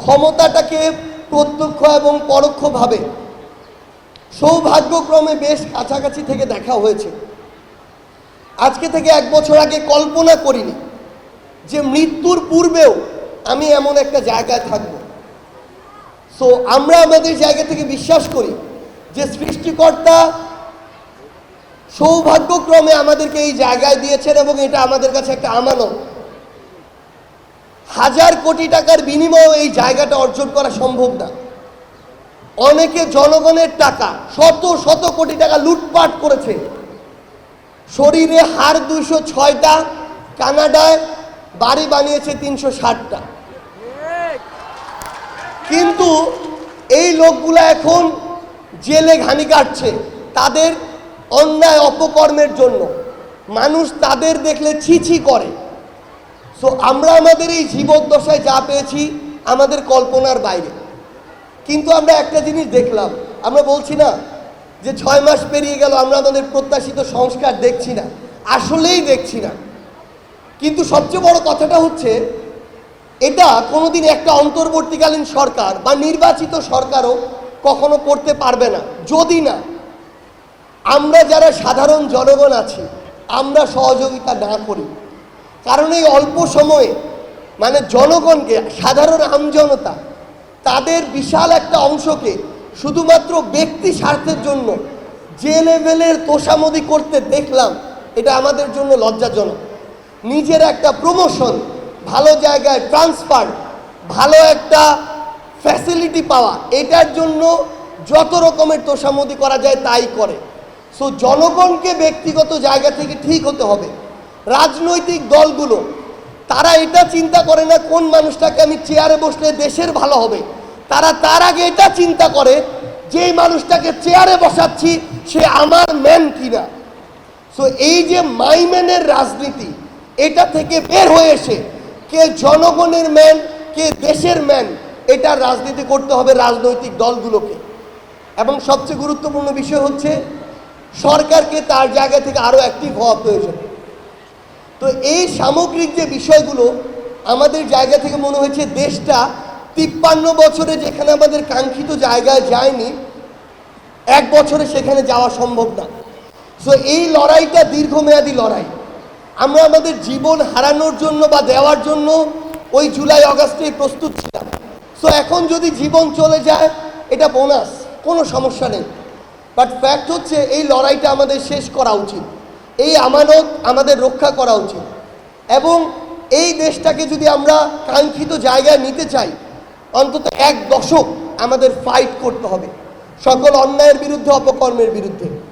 ক্ষমতাটাকে প্রত্যক্ষ এবং পরোক্ষভাবে সৌভাগ্যক্রমে বেশ কাছাকাছি থেকে দেখা হয়েছে। আজকে থেকে এক বছর আগে কল্পনা করিনি যে মৃত্যুর পূর্বেও আমি এমন একটা জায়গায় থাকব। সো আমরা আমাদের জায়গা থেকে বিশ্বাস করি যে সৃষ্টিকর্তা সৌভাগ্যক্রমে আমাদেরকে এই জায়গায় দিয়েছেন এবং এটা আমাদের কাছে একটা আমানত। হাজার কোটি টাকার বিনিময়ে এই জায়গাটা অর্জন করা সম্ভব না। অনেকে জনগণের টাকা, শত শত কোটি টাকা লুটপাট করেছে। শরীরে হার দুশো ছয়টা, কানাডায় বাড়ি বানিয়েছে তিনশো ষাটটা। কিন্তু এই লোকগুলা এখন জেলে ঘানি কাটছে তাদের অন্যায় অপকর্মের জন্য। মানুষ তাদের দেখলে ছি ছি করে। সো আমরা আমাদের এই জীবদ্দশায় যা পেয়েছি, আমাদের কল্পনার বাইরে। কিন্তু আমরা একটা জিনিস দেখলাম, আমরা বলছি না যে ছয় মাস পেরিয়ে গেল, আমরা আমাদের প্রত্যাশিত সংস্কার দেখছি না, আসলেই দেখছি না। কিন্তু সবচেয়ে বড় কথাটা হচ্ছে, এটা কোনোদিন একটা অন্তর্বর্তীকালীন সরকার বা নির্বাচিত সরকারও কখনো করতে পারবে না, যদি না। আমরা যারা সাধারণ জনগণ আছি, আমরা সহযোগিতা না করি। কারণ এই অল্প সময়ে মানে জনগণকে, সাধারণ আমজনতা তাদের বিশাল একটা অংশকে শুধুমাত্র ব্যক্তি স্বার্থের জন্য যে লেভেলের তোষামদি করতে দেখলাম, এটা আমাদের জন্য লজ্জাজনক। নিজের একটা প্রমোশন ভালো জায়গায় ট্রান্সফার ভালো একটা ফ্যাসিলিটি পাওয়া, এটার জন্য যত রকমের তোষামদি করা যায় তাই করে। সো জনগণকে ব্যক্তিগত জায়গা থেকে ঠিক হতে হবে। রাজনৈতিক দলগুলো, তারা এটা চিন্তা করে না কোন মানুষটাকে আমি চেয়ারে বসলে দেশের ভালো হবে। তারা তার আগে এটা চিন্তা করে যে মানুষটাকে চেয়ারে বসাচ্ছি, সে আমার ম্যান কিনা। সো এই যে মাইম্যানের রাজনীতি, এটা থেকে বের হয়ে এসে কে জনগণের ম্যান কে দেশের ম্যান এটা রাজনীতি করতে হবে রাজনৈতিক দলগুলোকে। এবং সবচেয়ে গুরুত্বপূর্ণ বিষয় হচ্ছে, সরকারকে তার জায়গা থেকে আরও অ্যাক্টিভ হওয়া প্রয়োজন। তো এই সামগ্রিক যে বিষয়গুলো আমাদের জায়গা থেকে মনে হয়েছে দেশটা তিপ্পান্ন বছরে যেখানে আমাদের কাঙ্ক্ষিত জায়গায় যায়নি, এক বছরে সেখানে যাওয়া সম্ভব না। সো এই লড়াইটা দীর্ঘমেয়াদী লড়াই। আমরা আমাদের জীবন হারানোর জন্য বা দেওয়ার জন্য ওই জুলাই, অগাস্টে প্রস্তুত ছিলাম। সো এখন যদি জীবন চলে যায়, এটা বোনাস কোনো সমস্যা নেই। বাট ফ্যাক্ট হচ্ছে এই লড়াইটা আমাদের শেষ করা উচিত। এই আমানত আমাদের রক্ষা করা উচিত। এবং এই দেশটাকে যদি আমরা কাঙ্ক্ষিত জায়গায় নিতে চাই, অন্তত এক দশক আমাদের ফাইট করতে হবে। সকল অন্যায়ের বিরুদ্ধে, অপকর্মের বিরুদ্ধে।